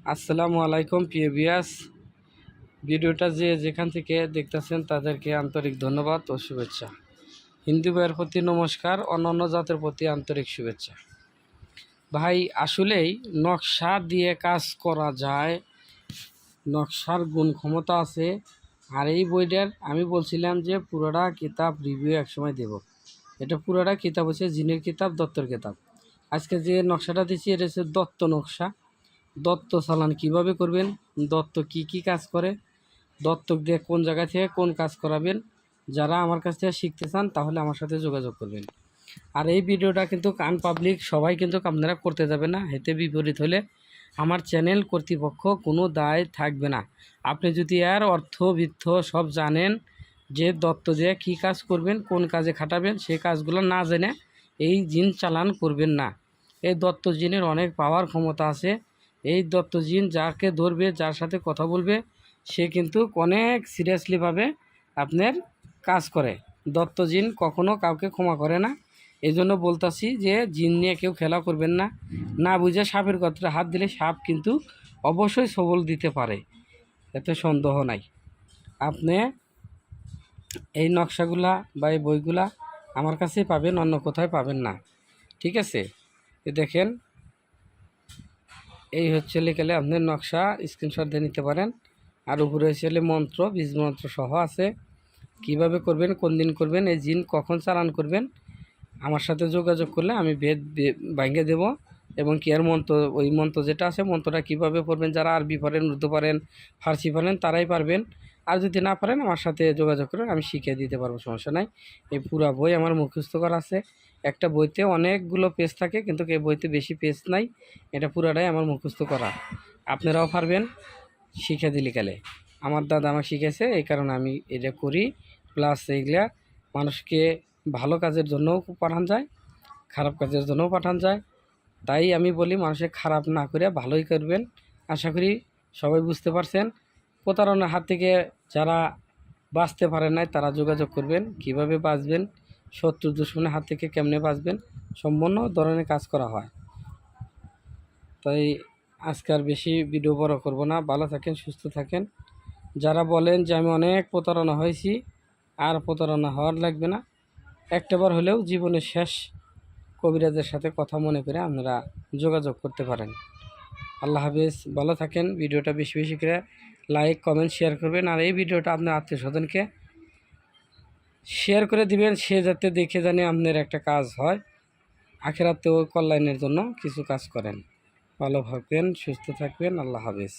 আসসালামু আলাইকুম, প্রিয় ভিডিওটা যে যেখান থেকে দেখতেছেন, তাদেরকে আন্তরিক ধন্যবাদ ও শুভেচ্ছা। হিন্দু ভাইয়ের প্রতি নমস্কার, অন্যান্য জাতের প্রতি আন্তরিক শুভেচ্ছা। ভাই, আসলেই নকশা দিয়ে কাজ করা যায়। নকশার গুণ ক্ষমতা আছে। আর এই বইটার আমি বলছিলাম যে পুরোটা কিতাব রিভিউ একসময় দেব। এটা পুরোটা কিতাব হচ্ছে জিনের কিতাব, দত্তর কিতাব। আজকে যে নকশাটা দিচ্ছি, এটা হচ্ছে দত্ত নকশা। দত্ত চালান কীভাবে করবেন? দত্ত কি কি কাজ করে? দত্তক দিয়ে কোন জায়গা থেকে কোন কাজ করাবেন? যারা আমার কাছ থেকে শিখতে চান, তাহলে আমার সাথে যোগাযোগ করবেন। আর এই ভিডিওটা কিন্তু কান পাবলিক সবাই কিন্তু আপনারা করতে যাবে না। হেতে বিপরীত হলে আমার চ্যানেল কর্তৃপক্ষ কোনো দায় থাকবে না। আপনি যদি এর অর্থ, বৃত্ত সব জানেন, যে দত্ত দিয়ে কী কাজ করবেন, কোন কাজে খাটাবেন সেই কাজগুলো না জেনে এই জিন চালান করবেন না। এই দত্ত জিনের অনেক পাওয়ার ক্ষমতা আছে। এই দত্ত জিন যাকে ধরবে, যার সাথে কথা বলবে, সে কিন্তু অনেক সিরিয়াসলিভাবে আপনার কাজ করে। দত্ত জিন কখনো কাউকে ক্ষমা করে না। এই জন্য বলতাছি যে, জিন নিয়ে কেউ খেলা করবেন না। না বুঝে সাপের গত্রে হাত দিলে সাপ কিন্তু অবশ্যই সবল দিতে পারে। এতে সন্দেহ নাই। আপনি এই নকশাগুলা বা এই বইগুলা আমার কাছেই পাবেন, অন্য কোথায় পাবেন না। ঠিক আছে? দেখেন এই হচ্ছে লিখেলে আপনার নকশা স্ক্রিনশট দিয়ে নিতে পারেন। আর উপরে হচ্ছে মন্ত্র, বীজ মন্ত্র সহ আছে। কীভাবে করবেন, কোন দিন করবেন, এই জিন কখন চালান করবেন, আমার সাথে যোগাযোগ করলে আমি বেদ ভাঙ্গে দেব। এবং কি আর মন্ত্র, ওই মন্ত্র যেটা আছে মন্ত্রটা কীভাবে পড়বেন, যারা আরবি পারেন উর্দু পারেন ফার্সি পারেন তারাই পারবেন। আর যদি না পারেন আমার সাথে যোগাযোগ করেন, আমি শিখিয়ে দিতে পারব, সমস্যা নাই। এই পুরা বই আমার মুখস্থ করা আছে। একটা বইতে অনেকগুলো পেজ থাকে, কিন্তু এই বইতে বেশি পেজ নাই। এটা পুরাটাই আমার মুখস্থ করা। আপনারাও পারবেন শিখে দিলি কালে আমার দাদা আমাকে শিখেছে, এই কারণে আমি এটা করি। প্লাস এইগুলা মানুষকে ভালো কাজের জন্যও পাঠান যায়, খারাপ কাজের জন্যও পাঠান যায়। তাই আমি বলি মানুষের খারাপ না করে ভালোই করবেন। আশা করি সবাই বুঝতে পারছেন। প্রতারণার হাত থেকে যারা বাঁচতে পারেন নাই, তারা যোগাযোগ করবেন, কীভাবে বাঁচবেন শত্রু দুশ্মনের হাত থেকে কেমনে বাঁচবেন, সম্পূর্ণ ধরনের কাজ করা হয়। তাই আজকে আর বেশি ভিডিও বড় করব না। ভালো থাকেন, সুস্থ থাকেন। যারা বলেন যে আমি অনেক প্রতারণা হয়েছি, আর প্রতারণা হওয়ার লাগবে না। একটাবার হলেও জীবনের শেষ কবিরাজের সাথে কথা মনে করে আপনারা যোগাযোগ করতে পারেন। আল্লাহ হাফিজ, ভালো থাকেন। ভিডিওটা বেশি বেশি করে লাইক কমেন্ট শেয়ার করবেন। আর এই ভিডিওটা আপনার আত্মীয় স্বজনকে শেয়ার করে দিবেন। সে যাতে দেখে জানে আপনার একটা কাজ হয়। আখেরাতেও কল্যাণের জন্য কিছু কাজ করেন। ভালো থাকবেন, সুস্থ থাকবেন। আল্লাহ হাফিজ।